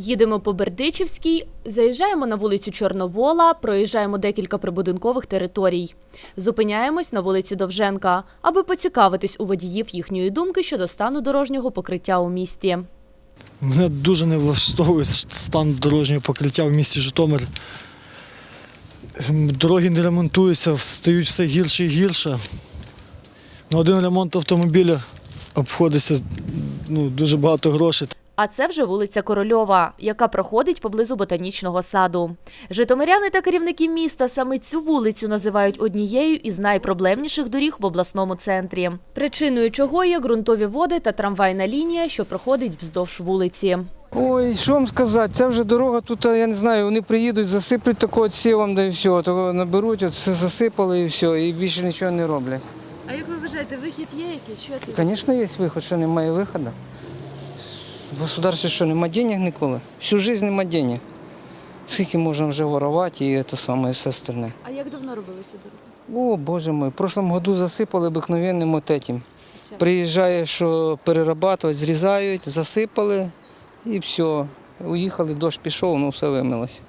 Їдемо по Бердичівській, заїжджаємо на вулицю Чорновола, проїжджаємо декілька прибудинкових територій. Зупиняємось на вулиці Довженка, аби поцікавитись у водіїв їхньої думки щодо стану дорожнього покриття у місті. Мене дуже не влаштовує стан дорожнього покриття в місті Житомир. Дороги не ремонтуються, стають все гірше і гірше. На один ремонт автомобіля обходиться ну, дуже багато грошей. А це вже вулиця Корольова, яка проходить поблизу ботанічного саду. Житомиряни та керівники міста саме цю вулицю називають однією із найпроблемніших доріг в обласному центрі. Причиною чого є ґрунтові води та трамвайна лінія, що проходить вздовж вулиці. Ой, що вам сказати, це вже дорога тут, я не знаю, вони приїдуть, засиплють такого сівом, да і все, того наберуть, от все засипали і все, і більше нічого не роблять. А як ви вважаєте, вихід є якийсь? Що це? Звісно, є виход, що немає виходу. В государстві що, нема денег ніколи? Всю життя нема денег. Скільки можна вже ворувати і це саме, і все остальне. А як давно робили цю дорогу? О, боже мой, в прошлому году засипали обикновенним от этим. Приїжджає, що перерабатувати, зрізають, засипали і все. Уїхали, дощ пішов, ну все вимилося.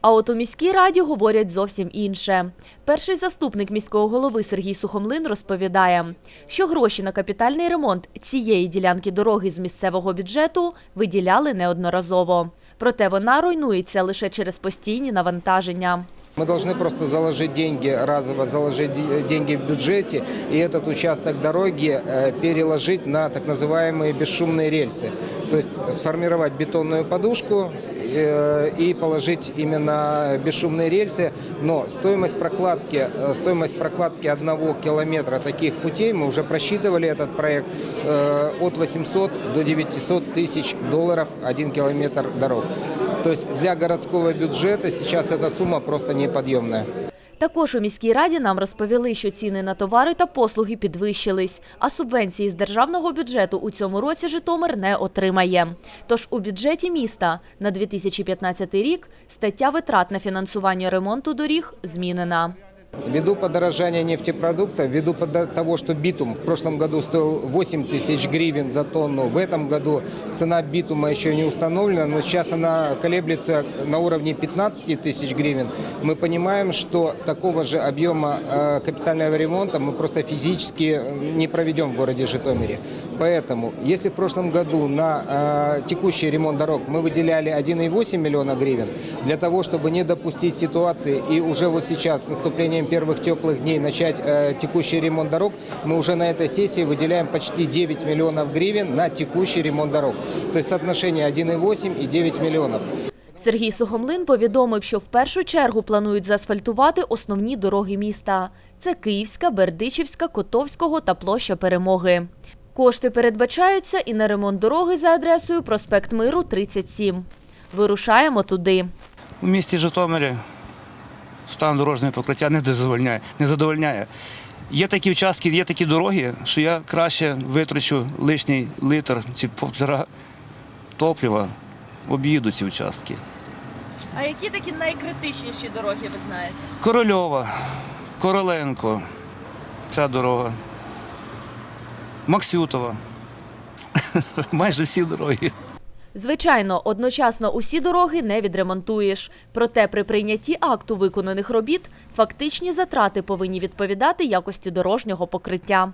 А от у міській раді говорять зовсім інше. Перший заступник міського голови Сергій Сухомлин розповідає, що гроші на капітальний ремонт цієї ділянки дороги з місцевого бюджету виділяли неодноразово. Проте вона руйнується лише через постійні навантаження. Мы должны просто заложить деньги, разово заложить де- деньги в бюджете и этот участок дороги э, переложить на так называемые бесшумные рельсы. То есть сформировать бетонную подушку э, и положить именно бесшумные рельсы. Но стоимость прокладки, э, стоимость прокладки одного километра таких путей, мы уже просчитывали этот проект, э, от 800 до 900 тысяч долларов один километр дорог. То есть для городского бюджета сейчас эта сумма просто неподъемная. Також у міській раді нам розповіли, що ціни на товари та послуги підвищились, а субвенції з державного бюджету у цьому році Житомир не отримає. Тож у бюджеті міста на 2015 рік стаття витрат на фінансування ремонту доріг змінена. Ввиду подорожания нефтепродуктов, ввиду того, что битум в прошлом году стоил 8 тысяч гривен за тонну, в этом году цена битума еще не установлена, но сейчас она колеблется на уровне 15 тысяч гривен, мы понимаем, что такого же объема э, капитального ремонта мы просто физически э, не проведем в городе Житомире. Поэтому, если в прошлом году на э, текущий ремонт дорог мы выделяли 1,8 миллиона гривен, для того, чтобы не допустить ситуации и уже вот сейчас с наступлением первых теплых дней начать э, текущий ремонт дорог, мы уже на этой сессии выделяем почти 9 миллионов гривен на текущий ремонт дорог. То есть соотношение 1,8 и 9 миллионов. Сергій Сухомлин повідомив, що в першу чергу планують заасфальтувати основні дороги міста. Це Київська, Бердичівська, Котовського та площа Перемоги. Кошти передбачаються і на ремонт дороги за адресою проспект Миру, 37. Вирушаємо туди. У місті Житомирі стан дорожнього покриття не задовольняє. Не задовольняє. Є такі участки, є такі дороги, що я краще витрачу лишній літр чи півтора топлива, об'їду ці участки. А які такі найкритичніші дороги ви знаєте? Корольова, Короленко, ця дорога. Максютова. Майже всі дороги. Звичайно, одночасно усі дороги не відремонтуєш. Проте при прийнятті акту виконаних робіт фактичні затрати повинні відповідати якості дорожнього покриття.